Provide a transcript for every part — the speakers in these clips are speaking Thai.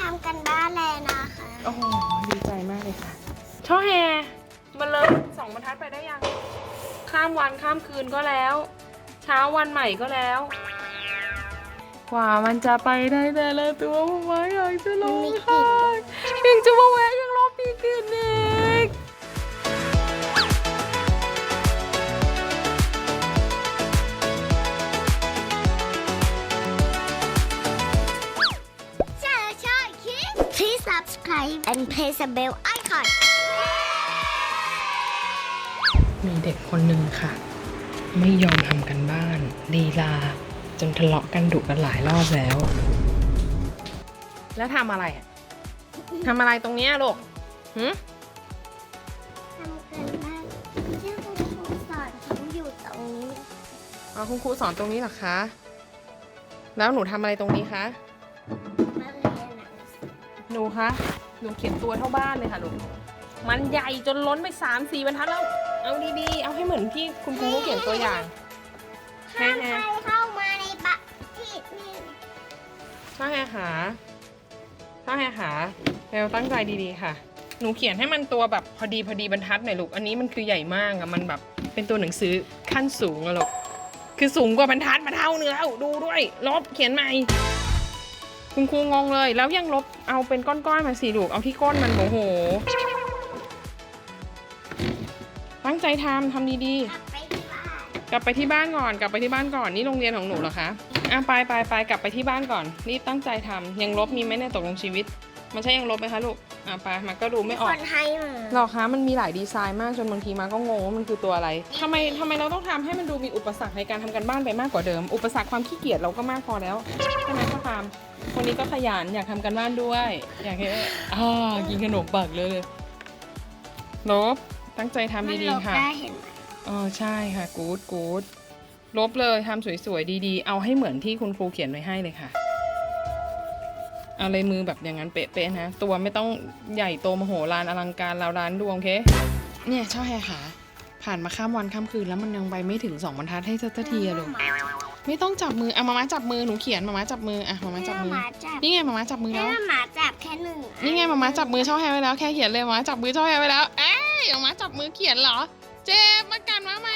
ทำกันบ้านแล้วนะคะโอ้โหดีใจมากเลยค่ะช่อแฮมันเลยสองบรรทัดไปได้ยัง ข้ามวันข้ามคืนก็แล้ว เช้าวันใหม่ก็แล้ว กว่ามันจะไปได้แต่ละตัวผมว่าอยากจะร้องไห้ยังจะมาแวะ and press the bell icon มีเด็กคนหนึ่งค่ะ ไม่ยอมทำกันบ้านลีลา จนทะเลาะกันดุกันหลายรอบแล้ว แล้วทำอะไรอะทำอะไรตรงเนี้ยลูกหืมทำกันบ้านที่คุณครูสอนเขาอยู่ตรงนี้ อ๋อคุณครูสอนตรงนี้เหรอคะ แล้วหนูทำอะไรตรงนี้คะ มาเรียนหนังสือหนูคะ หนูเขียนตัวเท่าบ้านเลยค่ะลูกมันใหญ่จนล้นไปสามสี่บรรทัดแล้ว เอาดีๆ เอาให้เหมือนที่คุณครูเขาเขียนตัวอย่างห้ามใครเข้ามาในปะที่นี่ช่างแอร์หาช่างแอร์หาแววตั้งใจดีๆค่ะ หนูเขียนให้มันตัวแบบพอดีพอดีบรรทัดหน่อยลูก อันนี้มันคือใหญ่มากอะมันแบบเป็นตัวหนังสือขั้นสูงอะลูก คือสูงกว่าบรรทัดมาเท่าเนื้อเอาดูด้วย ลบเขียนใหม่ คุณครูงงเลย แล้วยังลบเอาเป็นก้อนๆมาสิลูก เอาที่ก้นมันโอ้โห ตั้งใจทำทำดีๆ กลับไปที่บ้านก่อน กลับไปที่บ้านก่อน นี่โรงเรียนของหนูเหรอคะ อะไปไปไปกลับไปที่บ้านก่อน รีบตั้งใจทำยังลบมีไหมในตกลงชีวิต มันใช่ยังลบไหมคะลูก อะไปมาก็ดูไม่อคอกนให้มาหรอกคะมันมีหลายดีไซน์มากจนบางทีมาก็งงว่ามันคือตัวอะไรทำไมทำไมเราต้องทำให้มันดูมีอุปสรรคในการทำการบ้านไปมากกว่าเดิม อุปสรรคความขี้เกียจเราก็มากพอแล้วใช่ไหมพ่อคามคนนี้ก็ขยันอยากทำการบ้านด้วย อยากให้อ่ากินขนมปักเลยเลยลบตั้งใจทำดีๆค่ะมันลบได้เห็นไหมอ๋อใช่ค่ะกู๊ดกู๊ดลบเลยทำสวยๆดีๆ เอาให้เหมือนที่คุณครูเขียนไว้ให้เลยค่ะเอาเลยมือแบบอย่างนั้นเป๊ะๆนะ ตัวไม่ต้องใหญ่โตมโหฬารอลังการราวร้านดวงโอเค เนี่ยช่อแฮค่ะ ผ่านมาข้ามวันข้ามคืนแล้วมันยังไปไม่ถึงสองบรรทัดให้สักทีอะลูกไม่ต้องจับมือเอามามาจับมือหนูเขียนมามาจับมืออะมามาจับมือหมาจับนี่ไงมามาจับมือแล้แล้ววหมาจับแค่หนึ่งนี่ไงมามาจับมือช่อแฮไว้แล้วแค่เขียนเลยมามาจับมือช่อแฮไว้แล้วเอ้ยมามาจับมือเขียนเหรอ เจ็บมากันมาไหม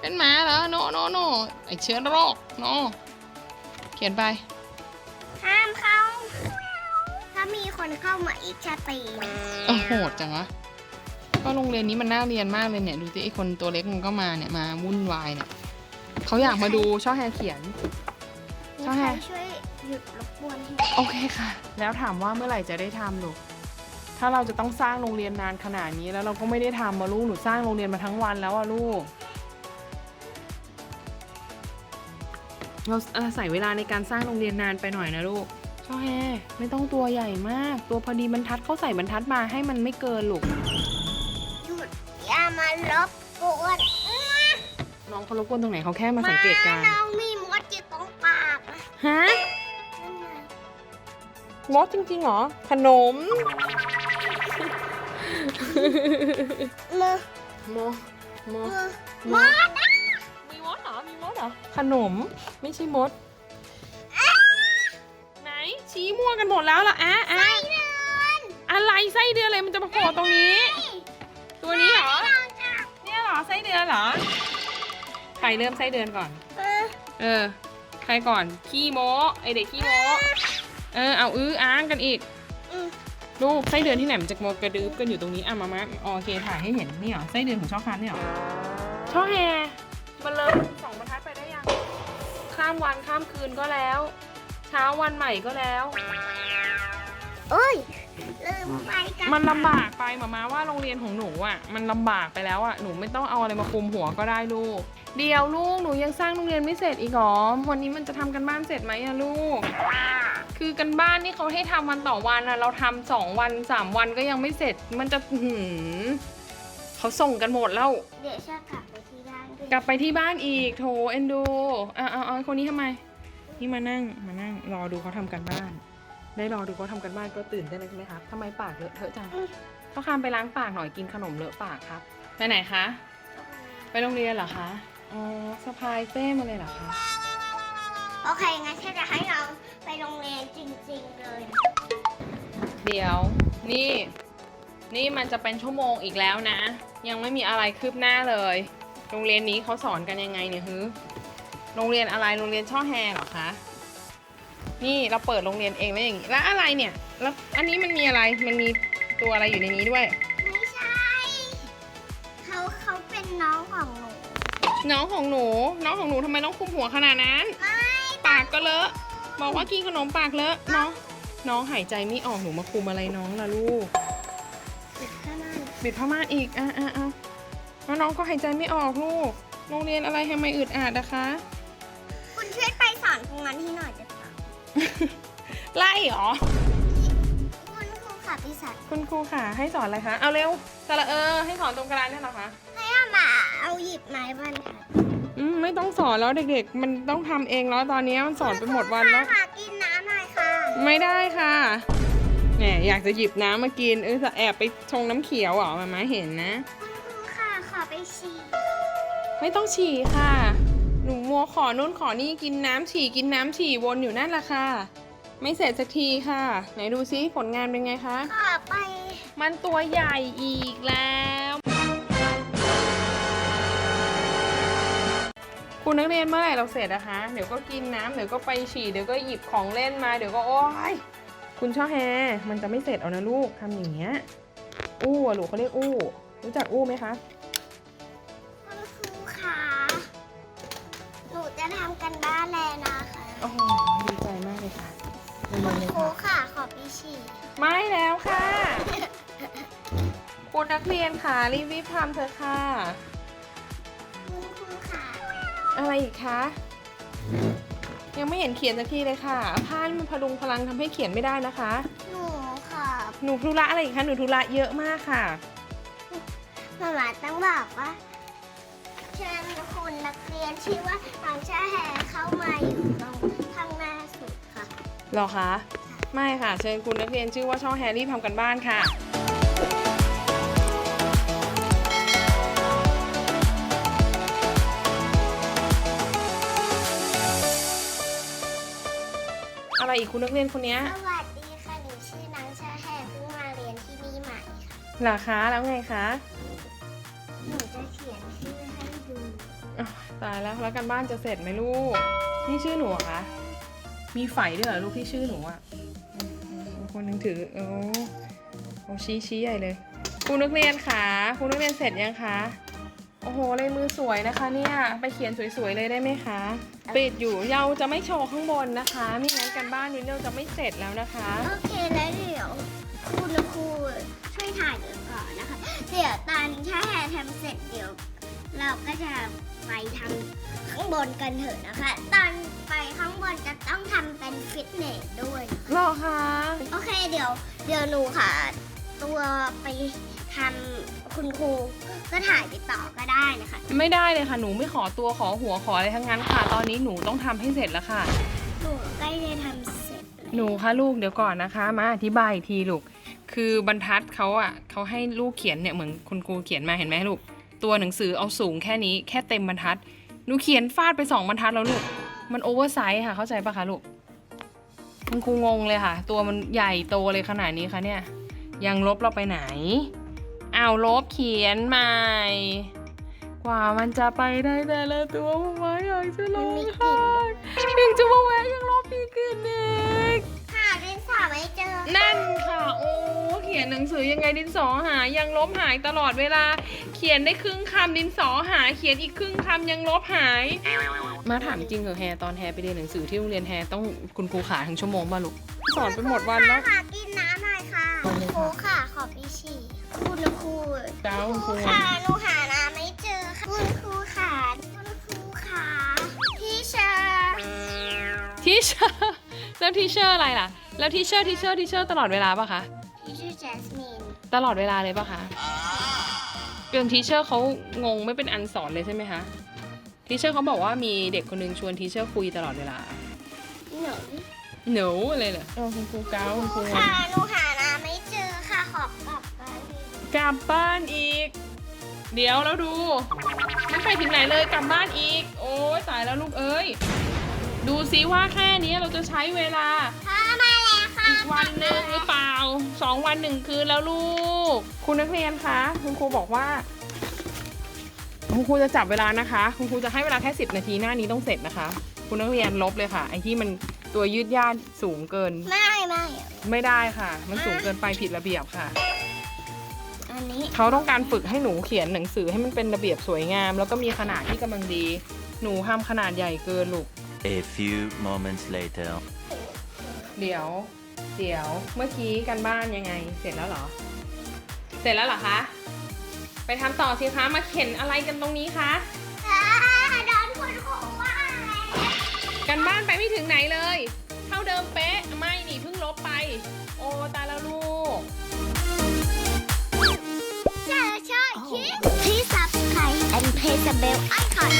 เป็นหมาเหรอโนโนโนไอเชื้อโรคโนเขียนไปห้ามเข้าถ้ามีคน เข้ามาอีกชาตีโอ้โหดจังวะก็โรงเรียนนี้มันน่าเรียนมากเลยเนี่ย ดูสิไอคนตัวเล็กมันก็มาเนี่ยมาวุ่นวายเนี่ยเขาอยากมาดูช่อแฮเขียนมีใช่ใครช่วยหยุดรบกวนให้โอเคค่ะ แล้วถามว่าเมื่อไหร่จะได้ทำลูกถ้าเราจะต้องสร้างโรงเรียนนานขนาดนี้แล้วเราก็ไม่ได้ทำมาลูกหนูสร้างโรงเรียนมาทั้งวันแล้วอะลูกเราอาศัยเวลาในการสร้างโรงเรียนนานไปหน่อยนะลูก ช่อแฮไม่ต้องตัวใหญ่มาก ตัวพอดีบรรทัดเขาใส่บรรทัดมาให้มันไม่เกินลูกหยุดอย่ามารบกวนน้องเขารบกวนตรงไหนเขาแค่มาสังเกตการณ์น้องมีมดอยู่ตรงปากอะฮะนั่นไงมดจริงๆเหรอ ขนมมือโมโมมือมดมีมดเหรอมีมดเหรอขนมไม่ใช่มด ชี้มั่วกันหมดแล้วเหรออะอะไส้เดือนอะไรไส้เดือนอะไรมันจะมาโผล่ตรงนี้ ตัวนี้เหรอ เนี่ยเหรอไส้เดือนเหรอ ใครเริ่มไส้เดือนก่อน เออเออ ใครก่อน ขี้โมไอเด็กขี้โมเออ เอาอื้ออ้างกันอีก อืมลูกไส้เดือนที่ไหนมันจะมากระดืบกันอยู่ตรงนี้อะมามาโอเคถ่ายให้เห็นนี่เหรอไส้เดือนของช่อคันเนี่ยเหรอช่อแฮมันเลยสองบรรทัดไปได้ยัง ข้ามวันข้ามคืนก็แล้ว เช้าวันใหม่ก็แล้ว โอ้ยลืมไปกันมันลำบากไปหมามาว่าโรงเรียนของหนูอะ มันลำบากไปแล้วอะหนูไม่ต้องเอาอะไรมาคลุมหัวก็ได้ลูก เดี๋ยวลูกหนูยังสร้างโรงเรียนไม่เสร็จอีกเหรอวันนี้มันจะทำกันบ้านเสร็จไหมอะลูก คือกันบ้านที่เขาให้ทำวันต่อวันอะเราทำสองวันสามวันก็ยังไม่เสร็จ มันจะหืมเขาส่งกันหมดแล้ว เดี๋ยวจะกลับไปที่บ้านด้วยกลับไปที่บ้านอีกโถเอ็นดูอะเอาเอาคนนี้ทำไม นี่มานั่งมานั่งรอดูเขาทำกันบ้าน ได้รอดูเขาทำกันบ้านก็ตื่นได้เลยใช่ไหมครับทำไมปากเลอะเทอะจังเขาคามไปล้างปากหน่อยกินขนมเลอะปากครับไปไหนคะไปโรงเรียนเหรอคะอ๋อสะพายเป้มาเลยเหรอคะโอเคงั้นฉันจะให้น้องไปโรงเรียนจริง ๆ เลย เดี๋ยวนี่ นี่มันจะเป็นชั่วโมงอีกแล้วนะ ยังไม่มีอะไรคืบหน้าเลย โรงเรียนนี้เขาสอนกันยังไงเนี่ยฮึ โรงเรียนอะไร โรงเรียนช่อแฮเหรอคะ นี่เราเปิดโรงเรียนเองแล้วอย่างนี้ แล้วอะไรเนี่ย แล้วอันนี้มันมีอะไร มันมีตัวอะไรอยู่ในนี้ด้วย ไม่ใช่ เขาเขาเป็นน้องของหนู น้องของหนู น้องของหนูทำไมต้องคุมหัวขนาดนั้น ไม่ปากก็เลอะ บอกว่ากินขนมปากเลอะน้องน้องหายใจไม่ออกหนูมาคุมอะไรน้องล่ะลูก ปิดข้างหน้าบิดผ้าม่านอีก อะอะอะแล้วน้องก็หายใจไม่ออกลูก โรงเรียนอะไรทำไมอึดอัดนะคะ รงนั้นให้หน่อยได้เปล่าไล่เหรอ คุณครูค่ะพี่สัตว์คุณครูค่ะให้สอนอะไรคะเอาเร็วสระเออ ให้สอนตรงกลางเนี่ยเหรอคะให้อามาเอาหยิบไม้บรรทัดอืมไม่ต้องสอนแล้วเด็กๆ มันต้องทำเองแล้วตอนนี้มันสอนไปหมดวันแล้ว ค่ะกินน้ำหน่อยค่ะไม่ได้ค่ะแหมอยากจะหยิบน้ำมากินเออจะแอบไปชงน้ำเขียวเหรอมาม่าเห็นนะ คุณครูค่ะขอไปฉี่ไม่ต้องฉี่ค่ะหนู มัวขอนู่นขอนี่กินน้ำฉี่กินน้ำฉี่วนอยู่นั่นแหละค่ะ ไม่เสร็จสักทีค่ะ ไหนดูซิผลงานเป็นไงคะขอไป มันตัวใหญ่อีกแล้ว คุณนักเรียนเมื่อไหร่เราเสร็จนะคะ เดี๋ยวก็กินน้ำเดี๋ยวก็ไปฉี่เดี๋ยวก็หยิบของเล่นมาเดี๋ยวก็โอ๊ยคุณช่อแฮมันจะไม่เสร็จเอานะลูกทำอย่างเงี้ยอู้อะลูกเขาเรียกอู้ รู้จักอู้ไหมคะ แล้วนะคะโอ้โหดีใจมากเลยค่ะเร็คุวณๆเลยครูค่ะ ค่ะ ขอไปฉี่ไม่แล้วค่ะ คุณนักเรียนค่ะรีบๆทำเถอะค่ะ คุณครูค่ะอะไรอีกคะ ยังไม่เห็นเขียนสักทีเลยค่ะผ้านี่มันพลุงพลังทำให้เขียนไม่ได้นะคะ หนูค่ะหนูธุระอะไรอีกคะหนูธุระเยอะมากค่ะ มาม่าต้องบอกว่าเชิญ คุณนักเรียนชื่อว่าทางชาแหเข้ามาอยู่ตรงข้างหน้าสุดค่ะ หรอคะ ไม่ค่ะ เชิญคุณนักเรียนชื่อว่าช่อแฮร์รี่ทำกันบ้านค่ะ อะไรอีกคุณนักเรียนคนเนี้ยสวัสดีค่ะ หนูชื่อนางชาแหเพิ่งมาเรียนที่นี่ใหม่ค่ะ เหรอคะ แล้วไงคะ ตายแล้วแล้วกันบ้านจะเสร็จไหมลูก นี่ชื่อหนูเหรอคะ มีไฝด้วยเหรอลูกที่ชื่อหนูอะอืมคนหนึงถือโอ้โอ้ชี้ชี้ใหญ่เลยคุณนักเรียนค่ะคุณนักเรียนเสร็จยังคะ โอ้โหลายมือสวยนะคะ เนี่ย ไปเขียนสวยๆเลยได้ไหมคะ ปิดอยู่เราจะไม่โชว์ข้างบนนะคะไม่งั้นกันบ้านวินเราจะไม่เสร็จแล้วนะคะ โอเคแล้วเดี๋ยวคุณครูช่วยถ่ายเดี๋ยวก่อนนะคะ เดี๋ยวตอนชาแหทำเสร็จเดี๋ยว เราก็จะไปทำข้างบนกันเถอะนะคะ ตอนไปข้างบนจะต้องทำเป็นฟิตเนสด้วย หรอคะโอเคเดี๋ยว เดี๋ยวหนูค่ะ ตัวไปทำคุณครูก็ถ่ายไปต่อก็ได้นะคะ ไม่ได้เลยค่ะ หนูไม่ขอตัวขอหัวขออะไรทั้งนั้นค่ะ ตอนนี้หนูต้องทำให้เสร็จแล้วค่ะ หนูใกล้จะทำเสร็จแล้วหนูคะลูกเดี๋ยวก่อนนะคะ มาอธิบายอีกทีลูก คือบรรทัดเขาอะเขาให้ลูกเขียนเนี่ยเหมือนคุณครูเขียนมาเห็นไหมลูก ตัวหนังสือเอาสูงแค่นี้แค่เต็มบรรทัด หนูเขียนฟาดไปสองบรรทัดแล้วลูก มันโอเวอร์ไซส์ค่ะ เข้าใจปะคะลูก คุณครูงงเลยค่ะ ตัวมันใหญ่โตเลยขนาดนี้คะเนี่ย ยังลบเราไปไหนอ้าวลบเขียนใหม่ กว่ามันจะไปได้แต่ละตัวผมว่าอยากจะร้องไห้ยังจะมาแวะยังลบอีกขึ้นอีกห ยนหนังสือยังไงดินสอหายยังลบหายตลอดเวลา เขียนได้ครึ่งคำดินสอหายเขียนอีกครึ่งคำยังลบหาย มาถามจริงเหรอแฮตอนแฮไปเรียนหนังสือที่โรงเรียนแฮต้องคุณครูขาทั้งชั่วโมงป่ะลูกสอนไปหมดวันแล้วค่ะกินน้ำหน่อยค่ะเอาคุณเลยครูค่ะค่ะขอไปฉี่คุณครูเจ้าคุณครูค่ะหนูหาน้ำไม่เจอค่ะคุณครูค่ะคุณครูค่ะพี่เชอร์ทีเชอร์แล้วทีเชอร์อะไรล่ะ แล้วทีเชอร์ทีเชอร์ทีเชอร์ตลอดเวลาป่ะคะพี่ ชื่อแจสมินตลอดเวลาเลยป่ะคะเรื่องทีเชอร์เขางงไม่เป็นอันสอนเลยใช่ไหมคะทีเชอร์เขาบอกว่ามีเด็กคนหนึงชวนทีเชอร์คุยตลอดเวลา หนูหนูอะไรเหรอเออคุณครูเก้าคุณครูค่ะหนูหาน้ำไม่เจอค่ะขอบกลับไปกลับบ้านอีก เดี๋ยวแล้วดู ไม่ไปถึงไหนเลยกลับบ้านอีก โอ้ยตายแล้วลูกเอ้ย ดูดูซิว่าแค่นี้เราจะใช้เวลาพ่อมาแล้ วค่ะอีกวันหนึ่งหรือเปล่าสองวันหนึ่งคืนแล้วลูก คุณนักเรียนคะ คุณครูบอกว่า คุณครูจะจับเวลานะคะ คุณครูจะให้เวลาแค่สิบนาทีหน้านี้ต้องเสร็จนะคะ คุณนักเรียนลบเลยค่ะไอ้ที่มันตัวยืดยาดสูงเกิน ไม่ไม่ไม่ได้ค่ะ มันสูงเกินไปผิดระเบียบค่ะ อันนี้เขาต้องการฝึกให้หนูเขียนหนังสือให้มันเป็นระเบียบสวยงาม แล้วก็มีขนาดที่กำลังดี หนูทำขนาดใหญ่เกินลูก A few moments later. เดี๋ยว เดี๋ยวเมื่อกี้กันบ้านยังไง เสร็จแล้วเหรอ เสร็จแล้วเหรอคะ ไปทำต่อสิคะ มาเข็นอะไรกันตรงนี้คะ อ่าโดนคนณครูว่าแกันบ้านไปไม่ถึงไหนเลย เท่าเดิมเป๊ะ ไม่นี่เพิ่งลบไป โอตาแล้วลูก ถ้าชอบคลิป please subscribe and press the bell icon